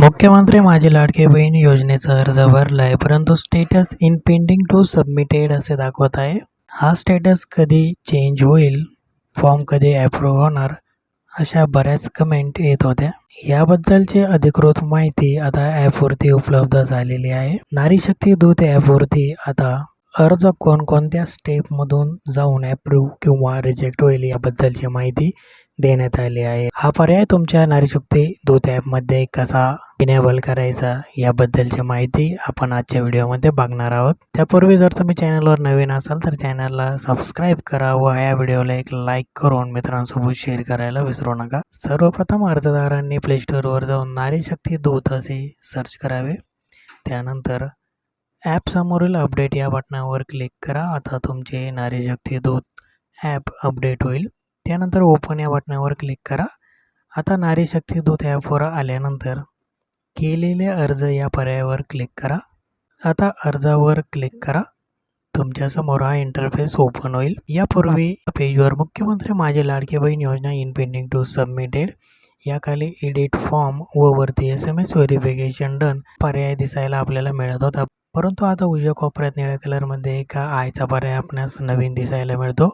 मुख्यमंत्री माझे लाडके बहीण योजनेचा अर्ज भरलाय परंतु status in pending to submitted असे दाखवत आहे. हा स्टेटस कधी चेंज होईल फॉर्म कधी अप्रूव्ह होणार अशा बऱ्याच कमेंट येत होत्या. याबद्दलची अधिकृत माहिती आता ॲपवरती उपलब्ध झालेली आहे. नारी शक्ती दूत ॲपवरती आता अर्ज कोणकोणत्या स्टेपमधून जाऊन अप्रूव्ह किंवा रिजेक्ट होईल याबद्दलची माहिती देण्यात आली आहे. हा पर्याय तुमच्या नारी शक्ती दूत ॲपमध्ये कसा इनेबल करायचा याबद्दलची माहिती आपण आजच्या व्हिडिओमध्ये बघणार आहोत. त्यापूर्वी जर तुम्ही चॅनलवर नवीन असाल तर चॅनलला सबस्क्राईब करा व या व्हिडिओला एक लाईक करून मित्रांसोबत शेअर करायला विसरू नका. सर्वप्रथम अर्जदारांनी प्ले स्टोअरवर जाऊन नारी शक्ती दूत असे सर्च करावे. त्यानंतर ॲपसमोरील अपडेट या बटनावर क्लिक करा. आता तुमचे नारी शक्ती दूत ॲप अपडेट होईल. त्यानंतर ओपन या बटणावर क्लिक करा. आता नारी शक्ती दूत ॲपवर आल्यानंतर केलेले अर्ज या पर्यायावर क्लिक करा. आता अर्जावर क्लिक करा. तुमच्यासमोर हा इंटरफेस ओपन होईल. यापूर्वी पेजवर मुख्यमंत्री माझे लाडके बहीण योजना इन पेंडिंग टू सबमिटेड याखाली एडिट फॉर्म व वरती S M S verification done पर्याय दिसायला आपल्याला मिळत होता. परंतु आता उजव्या कोपऱ्यात निळ्या कलरमध्ये एका आयचा पर्याय आपणास नवीन दिसायला मिळतो.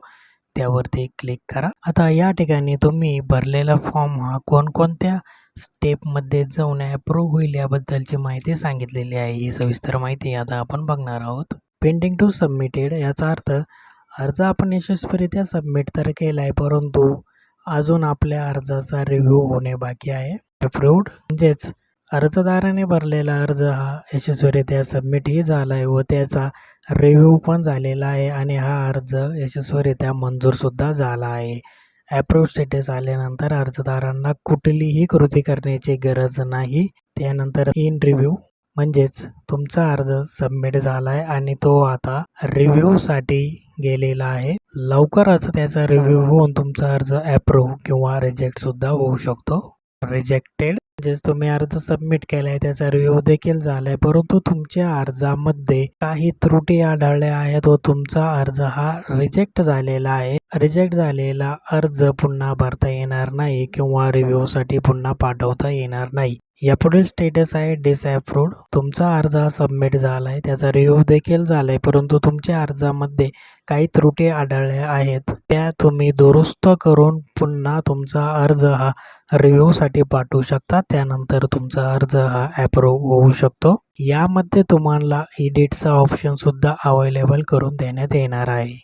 त्यावरती क्लिक करा. आता या ठिकाणी तुम्ही भरलेला फॉर्म हा कोणकोणत्या स्टेपमध्ये जाऊन अप्रूव्ह होईल याबद्दलची माहिती सांगितलेली आहे. ही सविस्तर माहिती आता आपण बघणार आहोत. पेंडिंग टू सबमिटेड याचा अर्थ अर्ज आपण यशस्वीरित्या सबमिट तर केला आहे परंतु अजून आपल्या अर्जाचा रिव्ह्यू होणे बाकी आहे. अप्रूव्ड म्हणजेच अर्जदाराने भरलेला अर्ज हा यशस्वीरित्या सबमिटही झाला आहे व त्याचा रिव्ह्यू पण झालेला आहे आणि हा अर्ज यशस्वीरित्या मंजूरसुद्धा झाला आहे. ॲप्रूव्ह स्टेटस आल्यानंतर अर्जदारांना कुठलीही कृती करण्याची गरज नाही. त्यानंतर इन रिव्ह्यू म्हणजेच तुमचा अर्ज सबमिट झाला आहे आणि तो आता रिव्ह्यूसाठी गेलेला आहे. लवकरच त्याचा रिव्ह्यू होऊन तुमचा अर्ज ॲप्रूव्ह किंवा रिजेक्टसुद्धा होऊ शकतो. रिजेक्टेड म्हणजेच तुम्ही अर्ज सबमिट केलाय त्याचा रिव्ह्यू देखील झालाय. परंतु तुमच्या अर्जामध्ये काही त्रुटी आढळल्या आहेत व तुमचा अर्ज हा रिजेक्ट झालेला आहे. रिजेक्ट झालेला अर्ज पुन्हा भरता येणार नाही किंवा रिव्ह्यूसाठी पुन्हा पाठवता येणार नाही. यापुढील स्टेटस आहे डिसॲप्रूव्ड तुमचा अर्ज हा सबमिट झाला आहे त्याचा रिव्ह्यू देखील झाला आहे परंतु तुमच्या अर्जामध्ये काही त्रुटी आढळल्या आहेत. त्या तुम्ही दुरुस्त करून पुन्हा तुमचा अर्ज हा रिव्ह्यूसाठी पाठवू शकता. त्यानंतर तुमचा अर्ज हा ॲप्रूव्ह होऊ शकतो. यामध्ये तुम्हाला एडिटचा ऑप्शनसुद्धा अवेलेबल करून देण्यात येणार आहे.